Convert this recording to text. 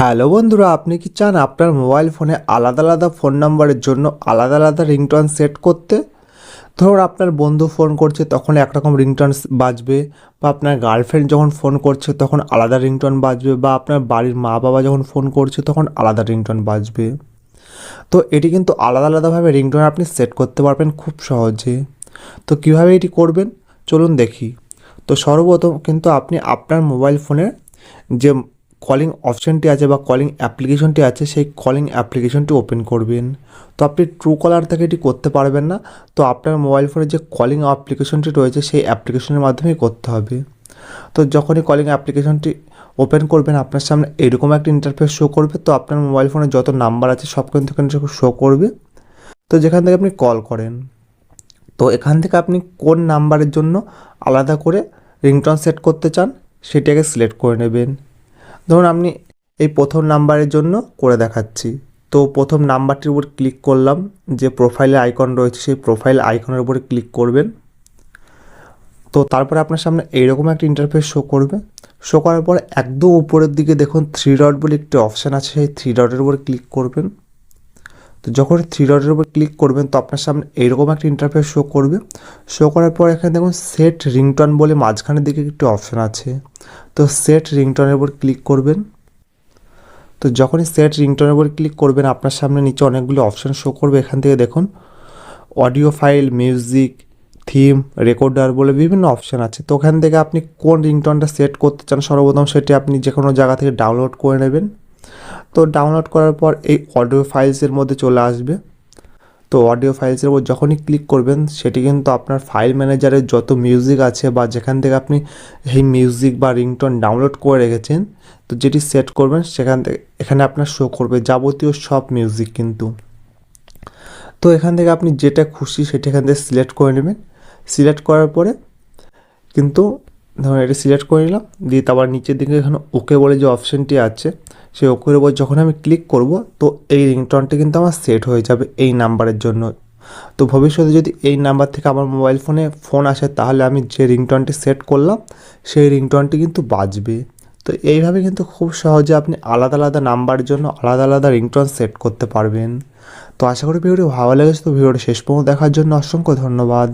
Hello বন্ধুরা, আপনি কি চান আপনার মোবাইল ফোনে আলাদা আলাদা ফোন নাম্বারের জন্য আলাদা আলাদা রিংটোন সেট করতে? ধরুন আপনার বন্ধু ফোন করছে, তখন একরকম রিংটোন বাজবে, বা আপনার গার্লফ্রেন্ড যখন ফোন করছে, তখন আলাদা রিংটোন বাজবে, বা আপনার বাড়ির মা বাবা যখন ফোন করছে, তখন আলাদা রিংটোন বাজবে। তো এটি কিন্তু আলাদা আলাদাভাবে রিংটোন আপনি সেট করতে পারবেন খুব সহজে। তো কীভাবে এটি করবেন? চলুন দেখি। তো সর্বপ্রথম কিন্তু আপনি আপনার মোবাইল ফোনের যে কলিং অপশানটি আছে বা কলিং অ্যাপ্লিকেশনটি আছে, সেই কলিং অ্যাপ্লিকেশনটি ওপেন করবেন। তো আপনি ট্রু কলার থেকে এটি করতে পারবেন না। তো আপনার মোবাইল ফোনে যে কলিং অ্যাপ্লিকেশনটি রয়েছে, সেই অ্যাপ্লিকেশনের মাধ্যমেই করতে হবে। তো যখনই কলিং অ্যাপ্লিকেশনটি ওপেন করবেন, আপনার সামনে এরকম একটা ইন্টারফেস শো করবে। তো আপনার মোবাইল ফোনে যত নাম্বার আছে, সব কিন্তু শো করবে। তো যেখান থেকে আপনি কল করেন, তো এখান থেকে আপনি কোন নাম্বারের জন্য আলাদা করে রিংটোন সেট করতে চান, সেটাকে সিলেক্ট করে নেবেন। ধরুন আপনি এই প্রথম নাম্বারের জন্য করে দেখাচ্ছি। তো প্রথম নাম্বারটির উপর ক্লিক করলাম, যে প্রোফাইলের আইকন রয়েছে, সেই প্রোফাইল আইকনের উপরে ক্লিক করবেন। তো তারপরে আপনার সামনে এইরকম একটা ইন্টারফেস শো করবে। শো করার পর একদম উপরের দিকে দেখুন থ্রি ডট বলে একটি অপশান আছে, সেই থ্রি ডটের উপর ক্লিক করবেন। তো যখন থ্রি ডটের উপর ক্লিক করবেন, তো আপনার সামনে এইরকম একটা ইন্টারফেস শো করবে। শো করার পর এখানে দেখুন সেট রিংটন বলে মাঝখানের দিকে একটি অপশান আছে। তো সেট রিংটনের উপর ক্লিক করবেন। তো যখনই সেট রিংটনের উপর ক্লিক করবেন, আপনার সামনে নিচে অনেকগুলো অপশান শো করবে। এখান থেকে দেখুন audio file music theme recorder বলে বিভিন্ন অপশান আছে। তো ওখান থেকে আপনি কোন রিংটনটা সেট করতে চান, সর্বপ্রথম সেটি আপনি যে কোনো জায়গা থেকে ডাউনলোড করে নেবেন। তো ডাউনলোড করার পর এই অডিও ফাইলসের মধ্যে চলে আসবে। তো অডিও ফাইলসের উপর যখনই ক্লিক করবেন, সেটি কিন্তু আপনার ফাইল ম্যানেজারের যত মিউজিক আছে বা যেখান থেকে আপনি এই মিউজিক বা রিংটোন ডাউনলোড করে রেখেছেন, তো যেটি সেট করবেন, সেখান থেকে এখানে আপনার শো করবে যাবতীয় সব মিউজিক কিন্তু। তো এখান থেকে আপনি যেটা খুশি সেটা এখান থেকে সিলেক্ট করে নেবেন। সিলেক্ট করার পরে কিন্তু ধরুন এটা সিলেক্ট করে নিলাম, দিয়ে তারপর নিচের দিকে এখানে ওকে বলে যে অপশানটি আছে সেই ওকের উপর যখন আমি ক্লিক করব, তো এই রিংটনটি কিন্তু আমার সেট হয়ে যাবে এই নাম্বারের জন্য। তো ভবিষ্যতে যদি এই নাম্বার থেকে আমার মোবাইল ফোনে ফোন আসে, তাহলে আমি যে রিংটনটি সেট করলাম, সেই রিংটনটি কিন্তু বাজবে। তো এইভাবে কিন্তু খুব সহজে আপনি আলাদা আলাদা নাম্বারের জন্য আলাদা আলাদা রিংটন সেট করতে পারবেন। তো আশা করি ভিডিওটি ভালো লেগেছে, তো ভিডিওটি শেষ পর্যন্ত দেখার জন্য অসংখ্য ধন্যবাদ।